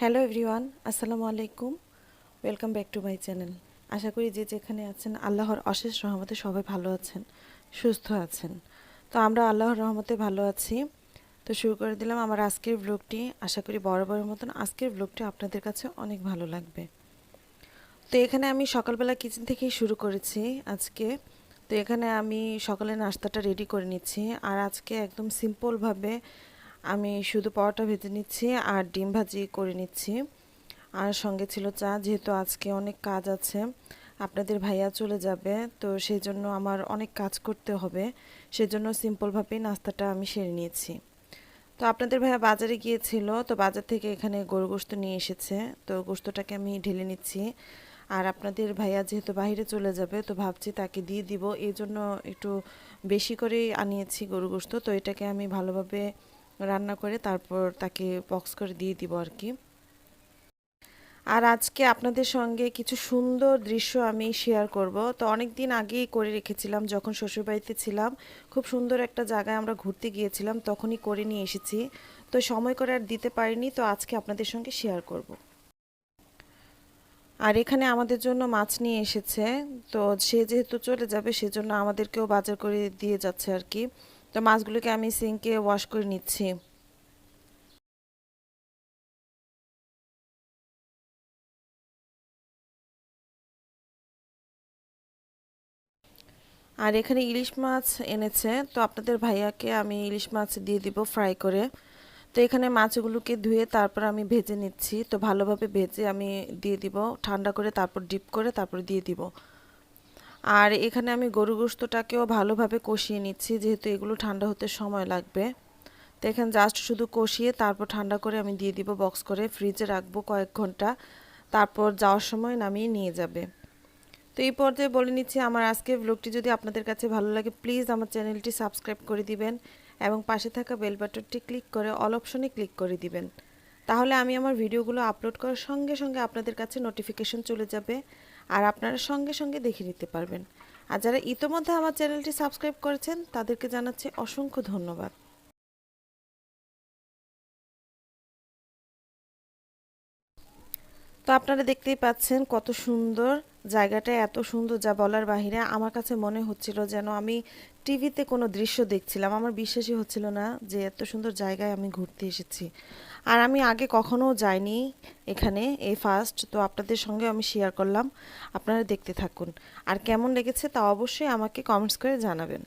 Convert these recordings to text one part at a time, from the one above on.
Hello everyone আসসালামু আলাইকুম। Welcome back to my channel আশা করি যে যেখানে আছেন, আল্লাহর অশেষ রহমতে সবাই ভালো আছেন, সুস্থ আছেন। তো আমরা আল্লাহর রহমতে ভালো আছি। তো শুরু করে দিলাম আমার আজকের ব্লগটি আশা করি বরাবরের মতন আজকের ব্লগটি আপনাদের কাছে অনেক ভালো লাগবে। তো এখানে আমি সকালবেলা কিচেন থেকেই শুরু করেছি আজকে। তো এখানে আমি সকালে নাস্তাটা রেডি করে নিচ্ছি। আর আজকে একদম সিম্পলভাবে আমি শুধু পরোটা ভেজে নিচ্ছি আর ডিম ভাজি করে নিচ্ছি। আর সঙ্গে ছিল চা, যেহেতু আজকে অনেক কাজ আছে, আপনাদের ভাইয়া চলে যাবে, তো সেই জন্য আমার অনেক কাজ করতে হবে। সেজন্য সিম্পলভাবেই নাস্তাটা আমি সেরে নিয়েছি। তো আপনাদের ভাইয়া বাজারে গিয়েছিল, তো বাজার থেকে এখানে গরু গোস্ত নিয়ে এসেছে, তো গোস্তটাকে আমি ঢেলে নিচ্ছি। আর আপনাদের ভাইয়া যেহেতু বাইরে চলে যাবে, তো ভাবছি তাকে দিয়ে দিব। এই জন্য একটু বেশি করেই আনিয়েছি গরু গোস্ত তো এটাকে আমি ভালোভাবে রান্না করে তারপর তাকে বক্স করে দিয়ে দিব আর কি। আর আজকে আপনাদের সঙ্গে কিছু সুন্দর দৃশ্য আমি শেয়ার করব। তো অনেক দিন আগেই করে রেখেছিলাম, যখন শ্বশুরবাড়িতে ছিলাম, খুব সুন্দর একটা জায়গায় আমরা ঘুরতে গিয়েছিলাম, তখনই করে নিয়ে এসেছি। তো সময় করে আর দিতে পারিনি, তো আজকে আপনাদের সঙ্গে শেয়ার করব। আর এখানে আমাদের জন্য মাছ নিয়ে এসেছে, তো সে যেহেতু চলে যাবে, সেজন্য আমাদেরকেও বাজার করে দিয়ে যাচ্ছে আর কি। তো মাছগুলোকে আমি সিঙ্কে ওয়াশ করে নিচ্ছি। আর এখানে ইলিশ মাছ এনেছে, তো আপনাদের ভাইয়াকে আমি ইলিশ মাছ দিয়ে দিব ফ্রাই করে। তো এখানে মাছগুলোকে ধুয়ে তারপর আমি ভেজে নিচ্ছি, তো ভালোভাবে ভেজে আমি দিয়ে দিব, ঠান্ডা করে তারপর ডিপ করে তারপর দিয়ে দিব। আর এখানে আমি গরু গোস্তটাকেও ভালোভাবে কষিয়ে নিচ্ছি, যেহেতু এগুলো ঠান্ডা হতে সময় লাগবে। তো এখানে জাস্ট শুধু কষিয়ে তারপর ঠান্ডা করে আমি দিয়ে দিব বক্স করে ফ্রিজে রাখব কয়েক ঘণ্টা, তারপর যাওয়ার সময় নামিয়ে নিয়ে যাবে। তো এই পর্যায়ে বলে নিচ্ছি, আমার আজকের ব্লগটি যদি আপনাদের কাছে ভালো লাগে প্লিজ আমার চ্যানেলটি সাবস্ক্রাইব করে দিবেন এবং পাশে থাকা বেল বাটনটি ক্লিক করে অল অপশনে ক্লিক করে দিবেন। তাহলে আমি আমার ভিডিওগুলো আপলোড করার সঙ্গে সঙ্গে আপনাদের কাছে নোটিফিকেশন চলে যাবে। আর আপনারা সঙ্গে সঙ্গে দেখে নিতে পারবেন। আর যারা ইতোমধ্যে আমার চ্যানেলটি সাবস্ক্রাইব করেছেন, তাদেরকে জানাচ্ছি অসংখ্য ধন্যবাদ। তো আপনারা দেখতেই পাচ্ছেন কত সুন্দর জায়গাটা, এত সুন্দর যা বলার বাহিরে। আমার কাছে মনে হচ্ছিল যেন আমি টিভিতে কোনো দৃশ্য দেখছিলাম। আমার বিশ্বাসই হচ্ছিল না যে এত সুন্দর জায়গায় আমি ঘুরতে এসেছি। আর আমি আগে কখনো যাইনি এখানে এই ফার্স্ট তো আপনাদের সঙ্গে আমি শেয়ার করলাম। আপনারা দেখতে থাকুন। আর কেমন লেগেছে তা অবশ্যই আমাকে কমেন্টস করে জানাবেন।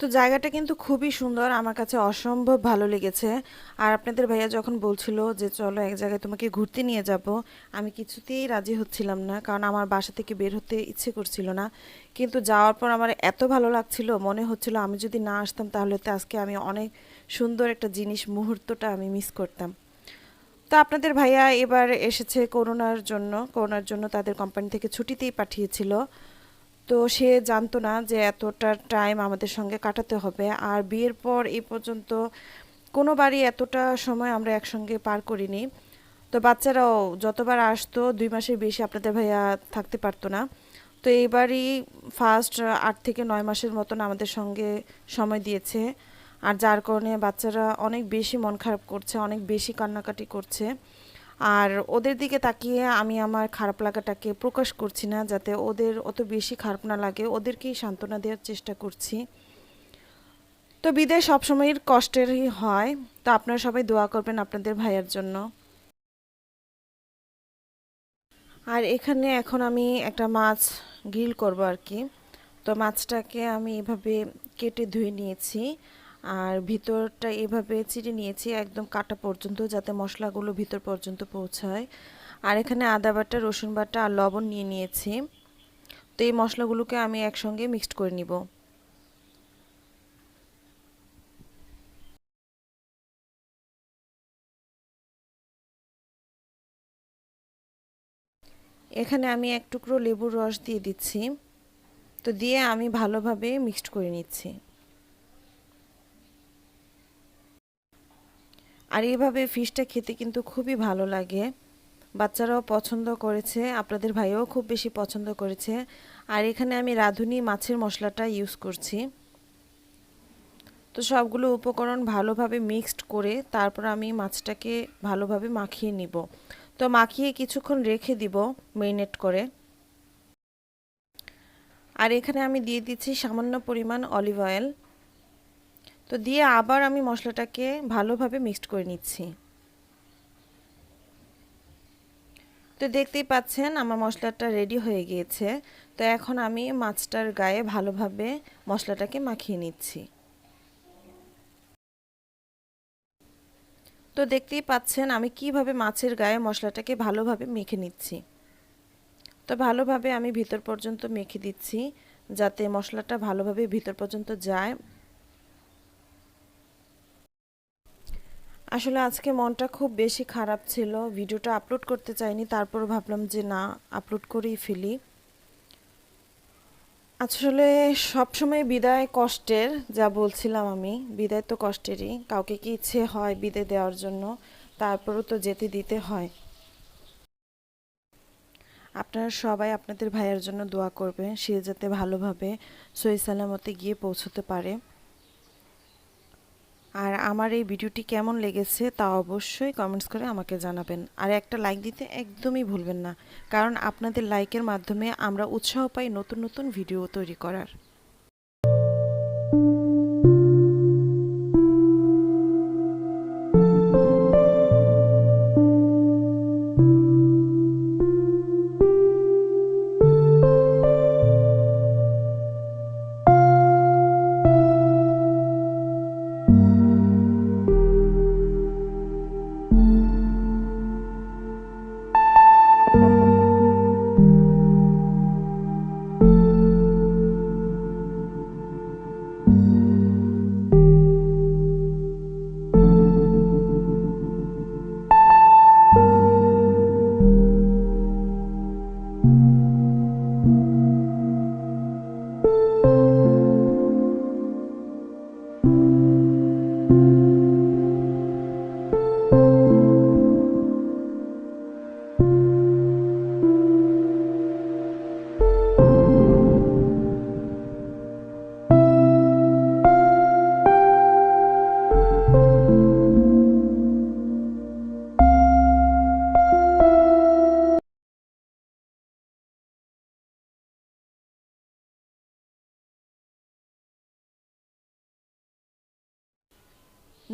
তো জায়গাটা কিন্তু খুবই সুন্দর, আমার কাছে অসম্ভব ভালো লেগেছে। আর আপনাদের ভাইয়া যখন বলছিল যে, চলো এক জায়গায় তোমাকে ঘুরতে নিয়ে যাব, আমি কিছুতেই রাজি হচ্ছিলাম না, কারণ আমার বাসা থেকে বের হতে ইচ্ছে করছিল না। কিন্তু যাওয়ার পর আমার এত ভালো লাগছিল, মনে হচ্ছিল আমি যদি না আসতাম তাহলে তো আজকে আমি অনেক সুন্দর একটা জিনিস মুহূর্তটা আমি মিস করতাম। তো আপনাদের ভাইয়া এবার এসেছে করোনার জন্য করোনার জন্য তাদের কোম্পানি থেকে ছুটিতেই পাঠিয়েছিল। তো সে জানতো না যে এতটা টাইম আমাদের সঙ্গে কাটাতে হবে। আর বিয়ের পর এই পর্যন্ত কোনো বাড়ি এতটা সময় আমরা একসঙ্গে পার করিনি। তো বাচ্চারাও যতবার আসতো, দুই মাসের বেশি আপনাদের ভাইয়া থাকতে পারতো না। তো এইবারই ফার্স্ট আট থেকে নয় মাসের মতন আমাদের সঙ্গে সময় দিয়েছে। আর যার কারণে বাচ্চারা অনেক বেশি মন খারাপ করছে, অনেক বেশি কান্নাকাটি করছে। আর ওদের দিকে তাকিয়ে আমি আমার খারাপ লাগাটাকে প্রকাশ করছি না, যাতে ওদের অত বেশি খারাপ না লাগে। ওদেরকেই সান্ত্বনা দেওয়ার চেষ্টা করছি। তো বিদায় সবসময় কষ্টেরই হয়। তো আপনারা সবাই দোয়া করবেন আপনাদের ভাইয়ের জন্য। আর এখানে এখন আমি একটা মাছ গ্রিল করব আর কি। তো মাছটাকে আমি এভাবে কেটে ধুয়ে নিয়েছি। আর ভিতরটা এভাবে চিড়ে নিয়েছি একদম কাটা পর্যন্ত যাতে মশলাগুলো ভিতর পর্যন্ত পৌঁছায়। আর এখানে আদা বাটা, রসুন বাটা আর লবণ নিয়ে নিয়েছি। তো এই মশলাগুলোকে আমি একসঙ্গে মিক্সড করে নিব। এখানে আমি এক টুকরো লেবুর রস দিয়ে দিচ্ছি। তো দিয়ে আমি ভালোভাবে মিক্সড করে নিচ্ছি। আর এইভাবে ফিশটা খেতে কিন্তু খুবই ভালো লাগে। বাচ্চারাও পছন্দ করেছে, আপনাদের ভাইও খুব বেশি পছন্দ করেছে। আর এখানে আমি রাঁধুনি মাছের মশলাটা ইউজ করছি। তো সবগুলো উপকরণ ভালোভাবে মিক্সড করে তারপর আমি মাছটাকে ভালোভাবে মাখিয়ে নিব। তো মাখিয়ে কিছুক্ষণ রেখে দিব মেরিনেট করে। আর এখানে আমি দিয়ে দিচ্ছি সামান্য পরিমাণ অলিভ অয়েল তো দিয়ে আবার আমি মশলাটাকে ভালোভাবে মিক্সড করে নিচ্ছি। তো দেখতেই পাচ্ছেন আমার মশলাটা রেডি হয়ে গিয়েছে। তো এখন আমি মাছটার গায়ে ভালোভাবে মশলাটাকে মাখিয়ে নিচ্ছি। তো দেখতেই পাচ্ছেন আমি কীভাবে মাছের গায়ে মশলাটাকে ভালোভাবে মেখে নিচ্ছি। তো ভালোভাবে আমি ভিতর পর্যন্ত মেখে দিচ্ছি যাতে মশলাটা ভালোভাবে ভিতর পর্যন্ত যায়। আসলে আজকে মনটা খুব বেশি খারাপ ছিল। ভিডিওটা আপলোড করতে চাইনি তারপর ভাবলাম যে না আপলোড করেই ফেলি। আসলে সবসময় বিদায় কষ্টের, যা বলছিলাম আমি, বিদায় তো কষ্টেরই। কাউকে কি ইচ্ছে হয় বিদায় দেওয়ার জন্য, তারপরও তো যেতে দিতে হয়। আপনারা সবাই আপনাদের ভাইয়ের জন্য দোয়া করবেন, সে যাতে ভালোভাবে সই সালামতে গিয়ে পৌঁছতে পারে। আর আমার এই ভিডিওটি কেমন লেগেছে তা অবশ্যই কমেন্টস করে আমাকে জানাবেন। আর একটা লাইক দিতে একদমই ভুলবেন না, কারণ আপনাদের লাইকের মাধ্যমে আমরা উৎসাহ পাই নতুন নতুন ভিডিও তৈরি করার।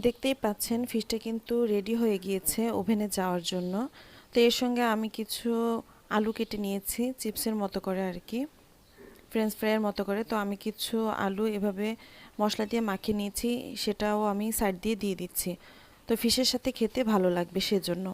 দেখতেই পাচ্ছেন ফিশটা কিন্তু রেডি হয়ে গিয়েছে ওভেনে যাওয়ার জন্য। তো এর সঙ্গে আমি কিছু আলু কেটে নিয়েছি, চিপসের মতো করে আর কি ফ্রেঞ্চ ফ্রাইয়ের মতো করে। তো আমি কিছু আলু এভাবে মশলা দিয়ে মাখিয়ে নিয়েছি, সেটাও আমি সাইড দিয়ে দিয়ে দিচ্ছি। তো ফিশের সাথে খেতে ভালো লাগবে সেজন্য।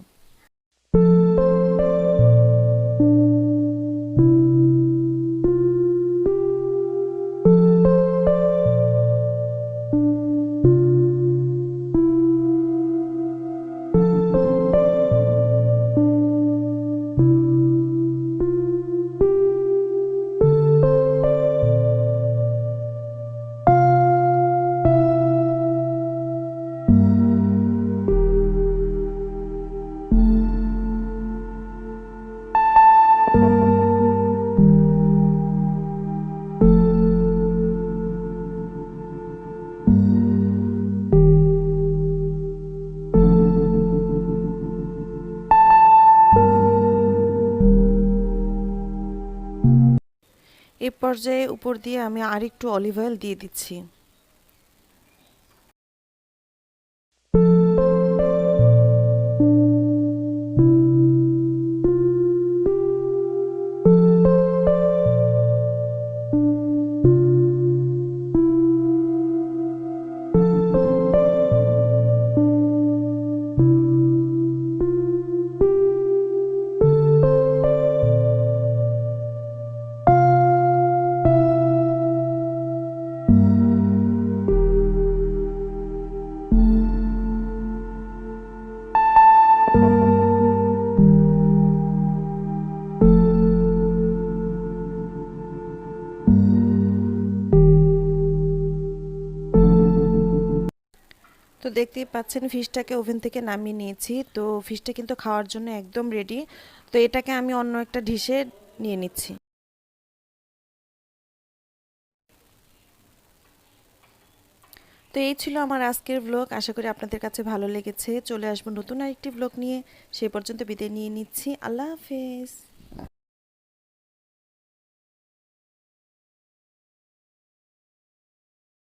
পর্যায়ে উপর দিয়ে আমি আরেকটু অলিভ অয়েল দিয়ে দিচ্ছি। দেখতেই পাচ্ছেন, ফিশটাকে ওভেন থেকে নামিয়ে নিয়েছি। তো ফিশটা কিন্তু খাওয়ার জন্য একদম রেডি তো এটাকে আমি অন্য একটা ডিশে নিয়ে নিচ্ছি। তো এই ছিল আমার আজকের ব্লগ আশা করি আপনাদের কাছে ভালো লেগেছে। চলে আসব নতুন আরেকটি ব্লগ নিয়ে। সেই পর্যন্ত বিদায় নিয়ে নিচ্ছি। আল্লাহ হাফেজ।